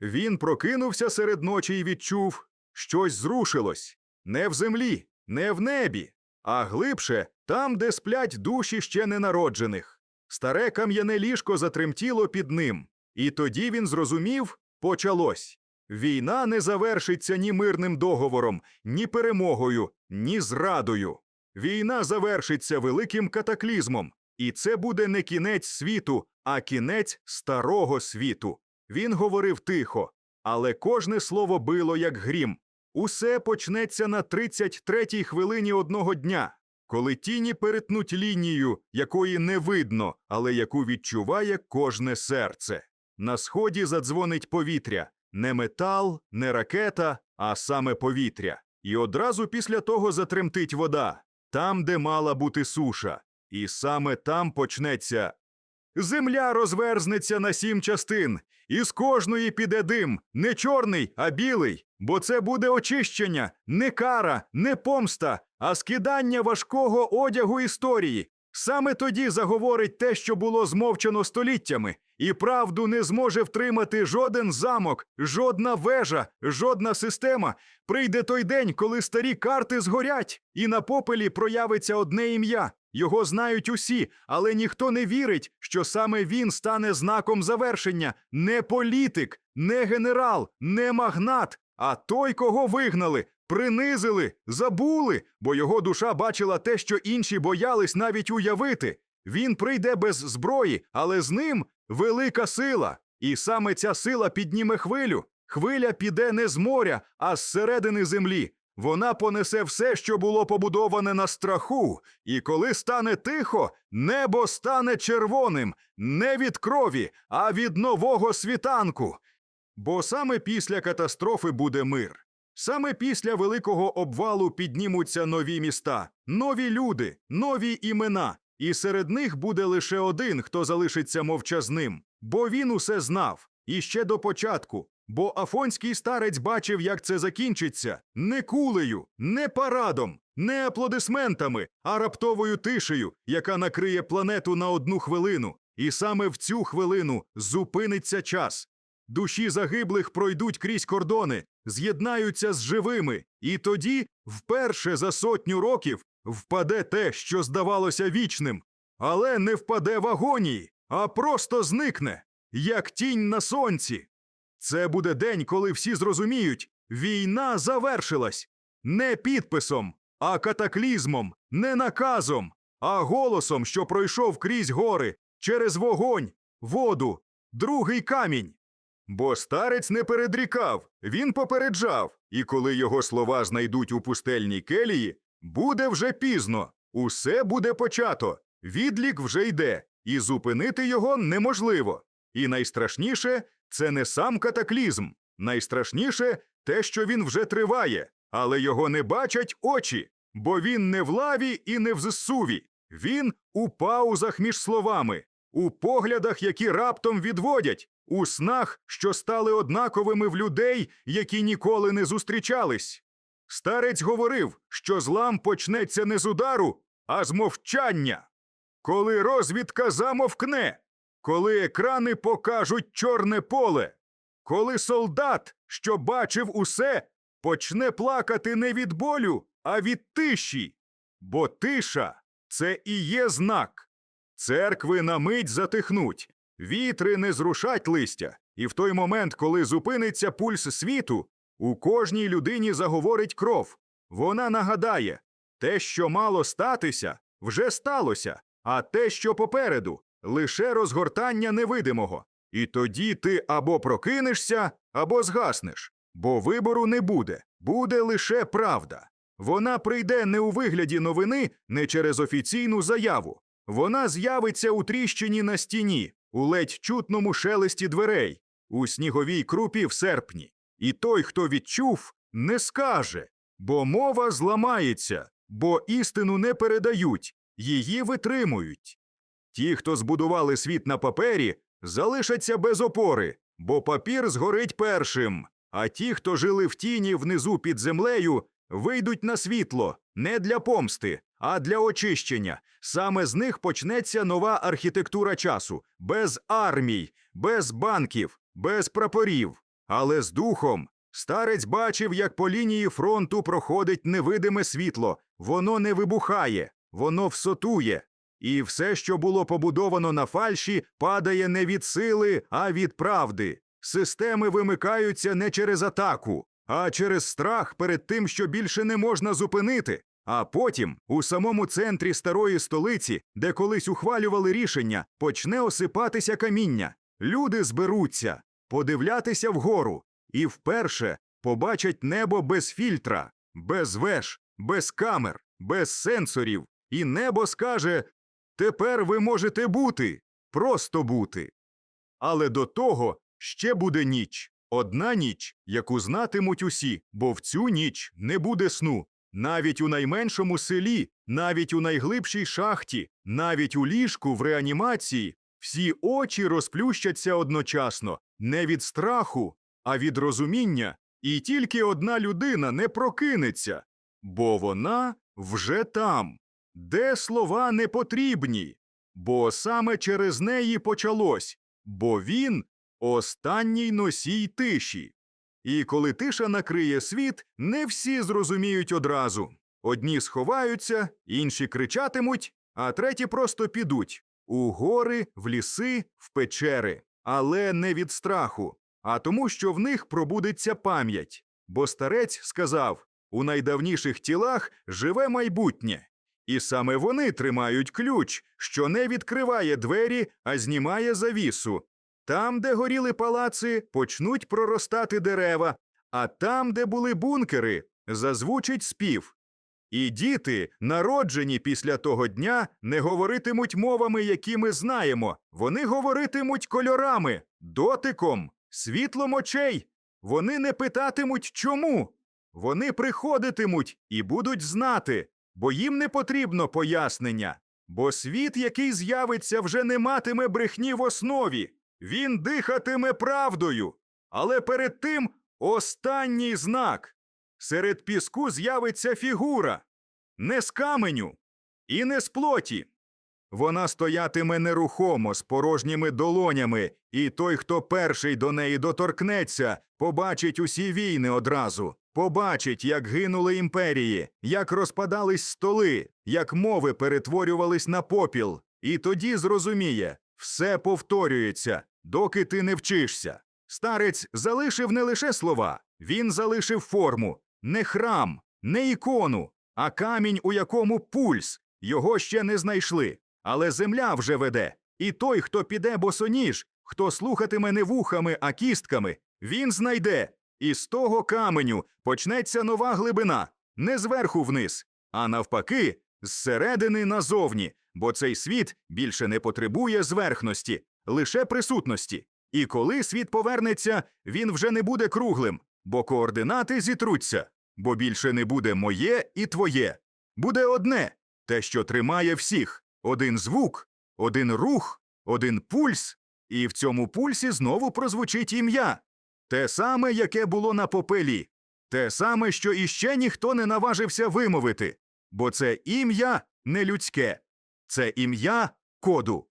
Він прокинувся серед ночі і відчув, щось зрушилось не в землі, не в небі, а глибше там, де сплять душі ще ненароджених. Старе кам'яне ліжко затремтіло під ним, і тоді він зрозумів почалось. Війна не завершиться ні мирним договором, ні перемогою, ні зрадою. Війна завершиться великим катаклізмом, і це буде не кінець світу, а кінець старого світу. Він говорив тихо, але кожне слово било як грім. Усе почнеться на 33-й хвилині одного дня, коли тіні перетнуть лінію, якої не видно, але яку відчуває кожне серце. На сході задзвонить повітря не метал, не ракета, а саме повітря. І одразу після того затремтить вода, там, де мала бути суша. І саме там почнеться. Земля розверзнеться на сім частин, і з кожної піде дим, не чорний, а білий, бо це буде очищення, не кара, не помста, а скидання важкого одягу історії. Саме тоді заговорить те, що було змовчано століттями, і правду не зможе втримати жоден замок, жодна вежа, жодна система. Прийде той день, коли старі карти згорять, і на попелі проявиться одне ім'я. Його знають усі, але ніхто не вірить, що саме він стане знаком завершення. Не політик, не генерал, не магнат, а той, кого вигнали, принизили, забули, бо його душа бачила те, що інші боялись навіть уявити. Він прийде без зброї, але з ним велика сила. І саме ця сила підніме хвилю. Хвиля піде не з моря, а з середини землі. Вона понесе все, що було побудоване на страху, і коли стане тихо, небо стане червоним, не від крові, а від нового світанку. Бо саме після катастрофи буде мир. Саме після великого обвалу піднімуться нові міста, нові люди, нові імена, і серед них буде лише один, хто залишиться мовчазним, бо він усе знав і ще до початку. Бо афонський старець бачив, як це закінчиться не кулею, не парадом, не аплодисментами, а раптовою тишею, яка накриє планету на одну хвилину. І саме в цю хвилину зупиниться час. Душі загиблих пройдуть крізь кордони, з'єднаються з живими, і тоді, вперше за сотню років, впаде те, що здавалося вічним, але не впаде в агонії, а просто зникне, як тінь на сонці. Це буде день, коли всі зрозуміють, війна завершилась не підписом, а катаклізмом, не наказом, а голосом, що пройшов крізь гори, через вогонь, воду, другий камінь. Бо старець не передрікав, він попереджав, і коли його слова знайдуть у пустельній келії, буде вже пізно, усе буде почато, відлік вже йде, і зупинити його неможливо. І найстрашніше це не сам катаклізм, найстрашніше те, що він вже триває, але його не бачать очі, бо він не в лаві і не в зсуві. Він у паузах між словами, у поглядах, які раптом відводять, у снах, що стали однаковими в людей, які ніколи не зустрічались. Старець говорив, що злам почнеться не з удару, а з мовчання. Коли розвідка замовкне, коли екрани покажуть чорне поле, коли солдат, що бачив усе, почне плакати не від болю, а від тиші. Бо тиша це і є знак. Церкви на мить затихнуть, вітри не зрушать листя, і в той момент, коли зупиниться пульс світу, у кожній людині заговорить кров. Вона нагадає те, що мало статися, вже сталося, а те, що попереду, лише розгортання невидимого. І тоді ти або прокинешся, або згаснеш, бо вибору не буде, буде лише правда. Вона прийде не у вигляді новини, не через офіційну заяву. Вона з'явиться у тріщині на стіні, у ледь чутному шелесті дверей, у сніговій крупі в серпні. І той, хто відчув, не скаже, бо мова зламається, бо істину не передають, її витримують. Ті, хто збудували світ на папері, залишаться без опори, бо папір згорить першим. А ті, хто жили в тіні внизу під землею, вийдуть на світло не для помсти, а для очищення. Саме з них почнеться нова архітектура часу без армій, без банків, без прапорів. Але з духом старець бачив, як по лінії фронту проходить невидиме світло. Воно не вибухає, воно всотує. І все, що було побудовано на фальші, падає не від сили, а від правди. Системи вимикаються не через атаку, а через страх перед тим, що більше не можна зупинити. А потім, у самому центрі старої столиці, де колись ухвалювали рішення, почне осипатися каміння. Люди зберуться, подивлятися вгору, і вперше побачать небо без фільтра, без веж, без камер, без сенсорів, і небо скаже: Тепер ви можете бути, просто бути. Але до того ще буде ніч. Одна ніч, яку знатимуть усі, бо в цю ніч не буде сну. Навіть у найменшому селі, навіть у найглибшій шахті, навіть у ліжку в реанімації всі очі розплющаться одночасно, не від страху, а від розуміння, і тільки одна людина не прокинеться, бо вона вже там, де слова не потрібні, бо саме через неї почалось, бо він останній носій тиші. І коли тиша накриє світ, не всі зрозуміють одразу. Одні сховаються, інші кричатимуть, а треті просто підуть у гори, в ліси, в печери, але не від страху, а тому, що в них пробудеться пам'ять. Бо старець сказав: у найдавніших тілах живе майбутнє, і саме вони тримають ключ, що не відкриває двері, а знімає завісу. Там, де горіли палаци, почнуть проростати дерева, а там, де були бункери, зазвучить спів. І діти, народжені після того дня, не говоритимуть мовами, які ми знаємо. Вони говоритимуть кольорами, дотиком, світлом очей. Вони не питатимуть чому. Вони приходитимуть і будуть знати, бо їм не потрібно пояснення. Бо світ, який з'явиться, вже не матиме брехні в основі. Він дихатиме правдою. Але перед тим останній знак. Серед піску з'явиться фігура. Не з каменю і не з плоті. Вона стоятиме нерухомо з порожніми долонями, і той, хто перший до неї доторкнеться, побачить усі війни одразу, побачить, як гинули імперії, як розпадались столи, як мови перетворювались на попіл, і тоді зрозуміє все повторюється, доки ти не вчишся. Старець залишив не лише слова, він залишив форму, не храм, не ікону, а камінь, у якому пульс. Його ще не знайшли. Але земля вже веде. І той, хто піде босоніж, хто слухатиме не вухами, а кістками, він знайде. І з того каменю почнеться нова глибина, не зверху вниз, а навпаки, зсередини назовні, бо цей світ більше не потребує зверхності, лише присутності. І коли світ повернеться, він вже не буде круглим, бо координати зітруться, бо більше не буде моє і твоє. Буде одне те, що тримає всіх один звук, один рух, один пульс, і в цьому пульсі знову прозвучить ім'я. Те саме, яке було на попелі, те саме, що іще ніхто не наважився вимовити, бо це ім'я не людське, це ім'я коду.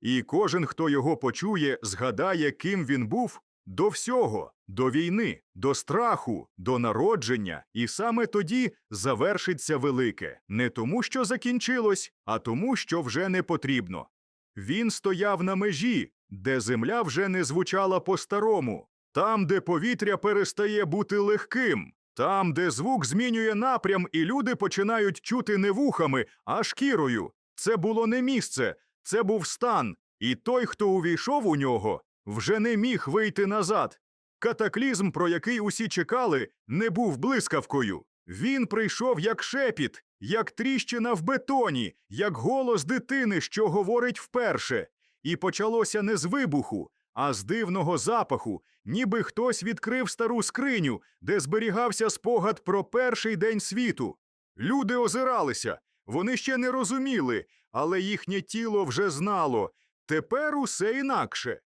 І кожен, хто його почує, згадає, ким він був до всього, до війни, до страху, до народження, і саме тоді завершиться велике, не тому, що закінчилось, а тому, що вже не потрібно. Він стояв на межі, де земля вже не звучала по-старому, там, де повітря перестає бути легким, там, де звук змінює напрям, і люди починають чути не вухами, а шкірою. Це було не місце, це був стан, і той, хто увійшов у нього, вже не міг вийти назад. Катаклізм, про який усі чекали, не був блискавкою. Він прийшов як шепіт, як тріщина в бетоні, як голос дитини, що говорить вперше. І почалося не з вибуху, а з дивного запаху, ніби хтось відкрив стару скриню, де зберігався спогад про перший день світу. Люди озиралися, вони ще не розуміли, але їхнє тіло вже знало. Тепер усе інакше.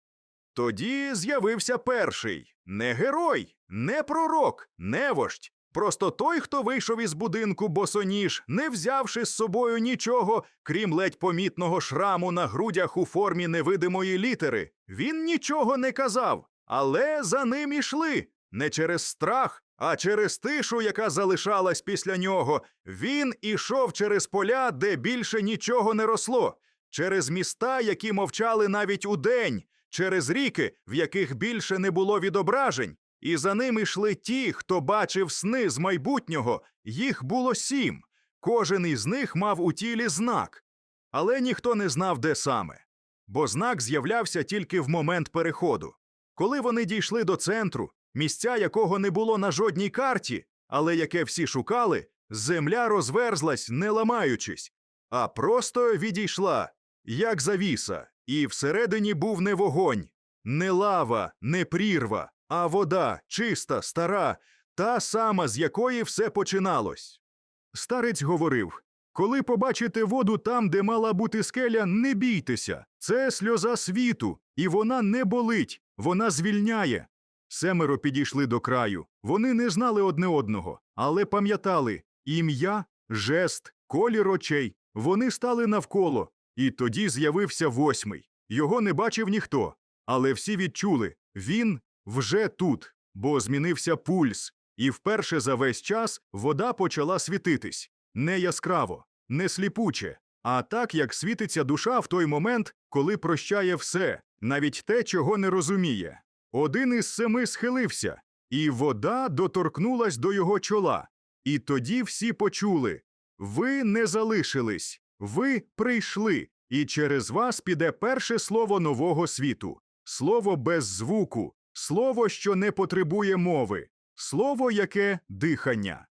Тоді з'явився перший не герой, не пророк, не вождь. Просто той, хто вийшов із будинку босоніж, не взявши з собою нічого, крім ледь помітного шраму на грудях у формі невидимої літери. Він нічого не казав, Але за ним ішли не через страх, а через тишу, яка залишалась після нього. Він ішов через поля, де більше нічого не росло, через міста, які мовчали навіть удень, через ріки, в яких більше не було відображень. І за ним йшли ті, хто бачив сни з майбутнього. Їх було сім. Кожен із них мав у тілі знак. Але ніхто не знав, де саме. Бо знак з'являвся тільки в момент переходу. Коли вони дійшли до центру, місця якого не було на жодній карті, але яке всі шукали, земля розверзлась, не ламаючись, а просто відійшла, як завіса, і всередині був не вогонь, не лава, не прірва, а вода, чиста, стара, та сама, з якої все починалось. Старець говорив: коли побачите воду там, де мала бути скеля, не бійтеся. Це сльоза світу, і вона не болить, вона звільняє. Семеро підійшли до краю. Вони не знали одне одного, але пам'ятали ім'я, жест, колір очей. Вони стали навколо, і тоді з'явився восьмий. Його не бачив ніхто, але всі відчули він вже тут, бо змінився пульс, і вперше за весь час вода почала світитись не яскраво, не сліпуче, а так, як світиться душа в той момент, коли прощає все, навіть те, чого не розуміє. Один із семи схилився, і вода доторкнулась до його чола. І тоді всі почули ви не залишились, ви прийшли, і через вас піде перше слово нового світу, слово без звуку, слово, що не потребує мови, слово, яке дихання.